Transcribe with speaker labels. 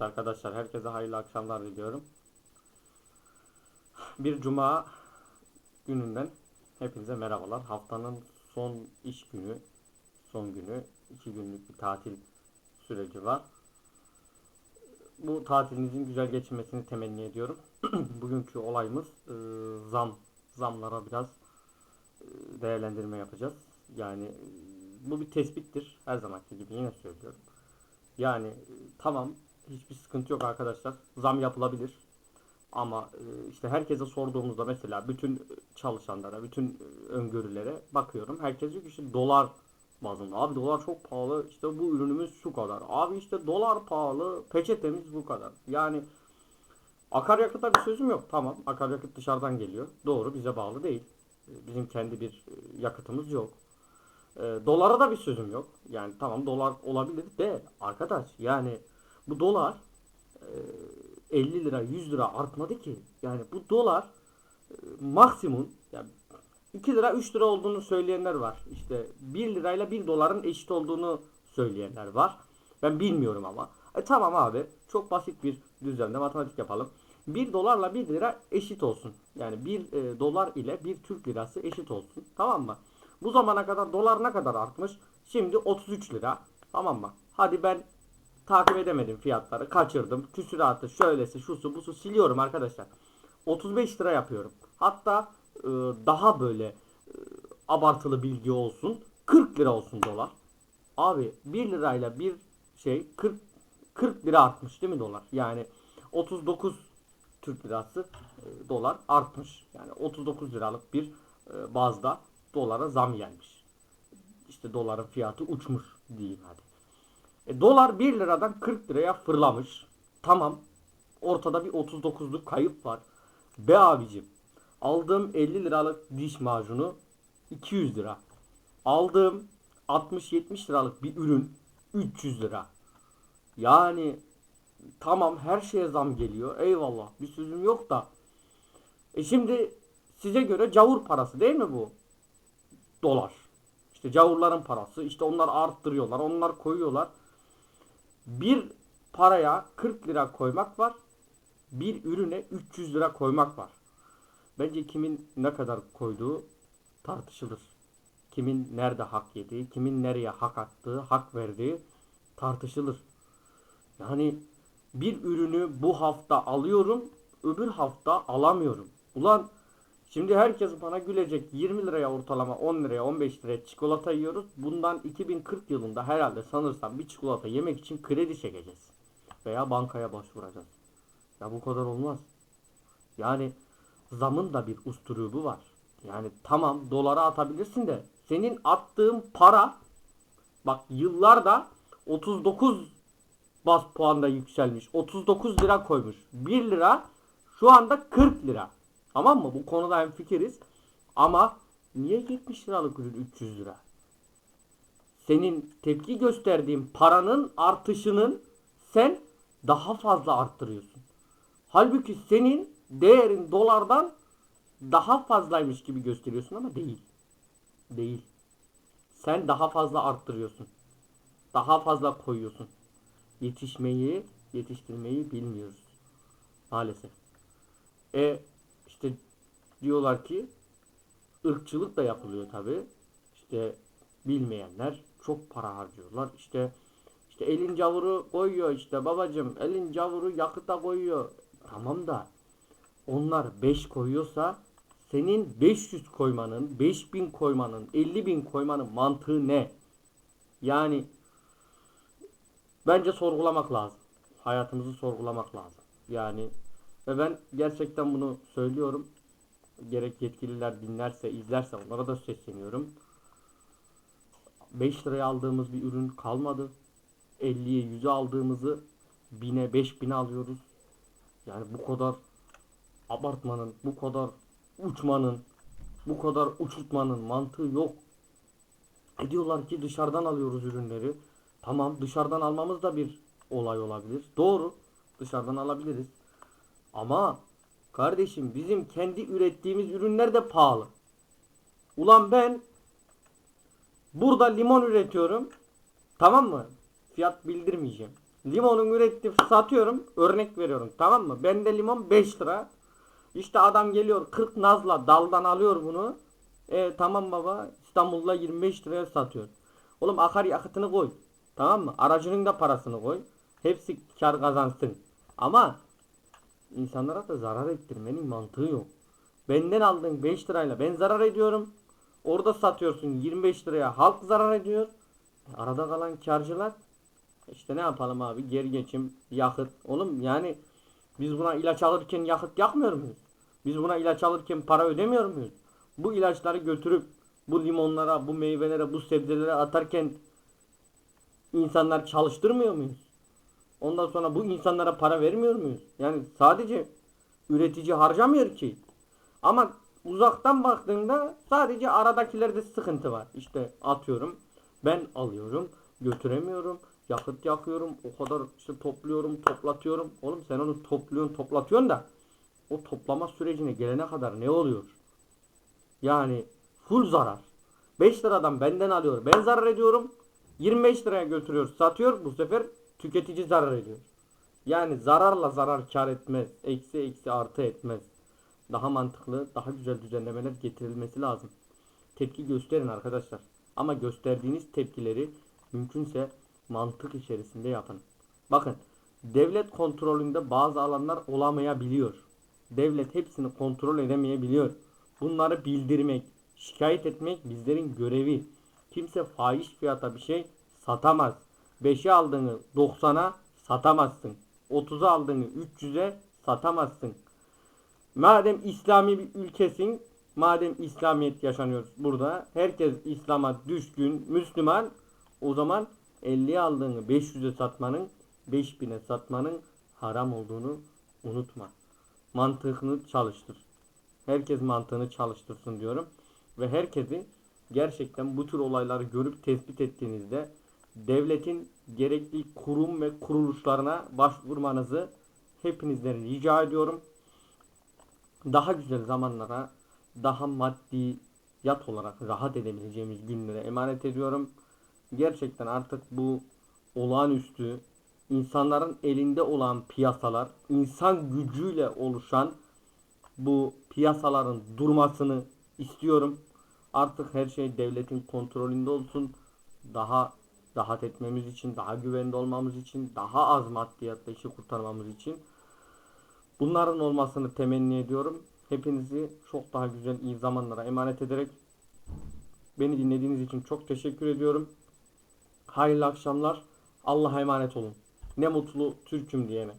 Speaker 1: Arkadaşlar herkese hayırlı akşamlar diliyorum. Bir cuma gününden hepinize merhabalar. Haftanın son iş günü, son günü, iki günlük bir tatil süreci var. Bu tatilinizin güzel geçmesini temenni ediyorum. Bugünkü olayımız e, zam, zamlara biraz e, değerlendirme yapacağız. Yani e, bu bir tespittir. Her zamanki gibi yine söylüyorum. Yani e, tamam hiçbir sıkıntı yok arkadaşlar. Zam yapılabilir. Ama e, işte herkese sorduğumuzda mesela bütün çalışanlara, bütün e, öngörülere bakıyorum. Herkes diyor ki işte dolar bazında. Abi dolar çok pahalı. İşte bu ürünümüz şu kadar. Abi işte dolar pahalı. Peçetemiz bu kadar. Yani akaryakıta bir sözüm yok. Tamam akaryakıt dışarıdan geliyor. Doğru bize bağlı değil. E, Bizim kendi bir yakıtımız yok. E, dolara da bir sözüm yok. Yani tamam dolar olabilir de arkadaş yani bu dolar e, 50 lira 100 lira artmadı ki. Yani bu dolar e, maksimum yani 2 lira 3 lira olduğunu söyleyenler var. İşte 1 lirayla 1 doların eşit olduğunu söyleyenler var. Ben bilmiyorum ama. E tamam abi çok basit bir düzlemde matematik yapalım. 1 dolarla 1 lira eşit olsun. Yani 1 e, dolar ile 1 Türk lirası eşit olsun. Tamam mı? Bu zamana kadar dolar ne kadar artmış? Şimdi 33 lira. Tamam mı? Hadi ben takip edemedim fiyatları. Kaçırdım. Küsuratı şöylesi şusu busu siliyorum arkadaşlar. 35 lira yapıyorum. Hatta e, daha böyle e, abartılı bilgi olsun. 40 lira olsun dolar. Abi 1 lirayla bir şey 40 40 lira artmış değil mi dolar? Yani 39 Türk lirası e, dolar artmış. Yani 39 liralık bir e, bazda dolara zam gelmiş. İşte doların fiyatı uçmuş diyeyim hadi. E, dolar 1 liradan 40 liraya fırlamış. Tamam. Ortada bir 39'luk kayıp var. Be abicim. Aldığım 50 liralık diş macunu 200 lira. Aldığım 60-70 liralık bir ürün 300 lira. Yani tamam her şeye zam geliyor. Eyvallah. Bir sözüm yok da. E şimdi size göre cavur parası değil mi bu? Dolar. İşte cavurların parası. İşte onlar arttırıyorlar. Onlar koyuyorlar. Bir paraya 40 lira koymak var. Bir ürüne 300 lira koymak var. Bence kimin ne kadar koyduğu tartışılır. Kimin nerede hak yediği, kimin nereye hak attığı, hak verdiği tartışılır. Yani bir ürünü bu hafta alıyorum, öbür hafta alamıyorum. Ulan şimdi herkes bana gülecek 20 liraya ortalama 10 liraya 15 liraya çikolata yiyoruz. Bundan 2040 yılında herhalde sanırsam bir çikolata yemek için kredi çekeceğiz. Veya bankaya başvuracağız. Ya bu kadar olmaz. Yani zamın da bir usturubu var. Yani tamam dolara atabilirsin de senin attığın para bak yıllarda 39 bas puanda yükselmiş. 39 lira koymuş. 1 lira şu anda 40 lira. Tamam mı? Bu konuda hem fikiriz. Ama niye 70 liralık ürün 300 lira? Senin tepki gösterdiğin paranın artışının sen daha fazla arttırıyorsun. Halbuki senin değerin dolardan daha fazlaymış gibi gösteriyorsun ama değil. Değil. Sen daha fazla arttırıyorsun. Daha fazla koyuyorsun. Yetişmeyi, yetiştirmeyi bilmiyoruz. Maalesef. E işte diyorlar ki ırkçılık da yapılıyor tabi. İşte bilmeyenler çok para harcıyorlar. İşte işte elin cavuru koyuyor işte babacım elin cavuru yakıta koyuyor. Tamam da onlar 5 koyuyorsa senin 500 koymanın, 5000 koymanın, 50.000 koymanın mantığı ne? Yani bence sorgulamak lazım. Hayatımızı sorgulamak lazım. Yani ve ben gerçekten bunu söylüyorum. Gerek yetkililer dinlerse, izlerse onlara da sesleniyorum. 5 liraya aldığımız bir ürün kalmadı. 50'ye 100'e aldığımızı 1000'e 5000'e alıyoruz. Yani bu kadar abartmanın, bu kadar uçmanın, bu kadar uçurtmanın mantığı yok. E diyorlar ki dışarıdan alıyoruz ürünleri. Tamam dışarıdan almamız da bir olay olabilir. Doğru. Dışarıdan alabiliriz. Ama kardeşim bizim kendi ürettiğimiz ürünler de pahalı. Ulan ben burada limon üretiyorum. Tamam mı? Fiyat bildirmeyeceğim. Limonun üretip satıyorum. Örnek veriyorum tamam mı? Bende limon 5 lira. İşte adam geliyor 40 nazla daldan alıyor bunu. E tamam baba İstanbul'da 25 liraya satıyor. Oğlum akaryakıtını koy. Tamam mı? Aracının da parasını koy. Hepsi kar kazansın. Ama insanlara da zarar ettirmenin mantığı yok. Benden aldığın 5 lirayla ben zarar ediyorum. Orada satıyorsun 25 liraya halk zarar ediyor. Arada kalan karcılar işte ne yapalım abi geri geçim yakıt. Oğlum yani biz buna ilaç alırken yakıt yakmıyor muyuz? Biz buna ilaç alırken para ödemiyor muyuz? Bu ilaçları götürüp bu limonlara, bu meyvelere, bu sebzelere atarken insanlar çalıştırmıyor muyuz? Ondan sonra bu insanlara para vermiyor muyuz? Yani sadece üretici harcamıyor ki. Ama uzaktan baktığında sadece aradakilerde sıkıntı var. İşte atıyorum ben alıyorum götüremiyorum yakıt yakıyorum o kadar işte topluyorum toplatıyorum. Oğlum sen onu topluyorsun toplatıyorsun da o toplama sürecine gelene kadar ne oluyor? Yani full zarar. 5 liradan benden alıyor. Ben zarar ediyorum. 25 liraya götürüyor, satıyor. Bu sefer tüketici zarar ediyor. Yani zararla zarar kar etmez. Eksi eksi artı etmez. Daha mantıklı, daha güzel düzenlemeler getirilmesi lazım. Tepki gösterin arkadaşlar. Ama gösterdiğiniz tepkileri mümkünse mantık içerisinde yapın. Bakın, devlet kontrolünde bazı alanlar olamayabiliyor. Devlet hepsini kontrol edemeyebiliyor. Bunları bildirmek, şikayet etmek bizlerin görevi. Kimse fahiş fiyata bir şey satamaz. 5'e aldığını 90'a satamazsın. 30'a aldığını 300'e satamazsın. Madem İslami bir ülkesin, madem İslamiyet yaşanıyor burada, herkes İslam'a düşkün, Müslüman, o zaman 50'ye aldığını 500'e satmanın, 5000'e satmanın haram olduğunu unutma. Mantığını çalıştır. Herkes mantığını çalıştırsın diyorum. Ve herkesi gerçekten bu tür olayları görüp tespit ettiğinizde devletin gerekli kurum ve kuruluşlarına başvurmanızı hepinizden rica ediyorum. Daha güzel zamanlara, daha maddiyat olarak rahat edebileceğimiz günlere emanet ediyorum. Gerçekten artık bu olağanüstü insanların elinde olan piyasalar, insan gücüyle oluşan bu piyasaların durmasını istiyorum. Artık her şey devletin kontrolünde olsun. Daha rahat etmemiz için, daha güvende olmamız için, daha az maddiyatla işi kurtarmamız için bunların olmasını temenni ediyorum. Hepinizi çok daha güzel iyi zamanlara emanet ederek beni dinlediğiniz için çok teşekkür ediyorum. Hayırlı akşamlar. Allah'a emanet olun. Ne mutlu Türk'üm diyene.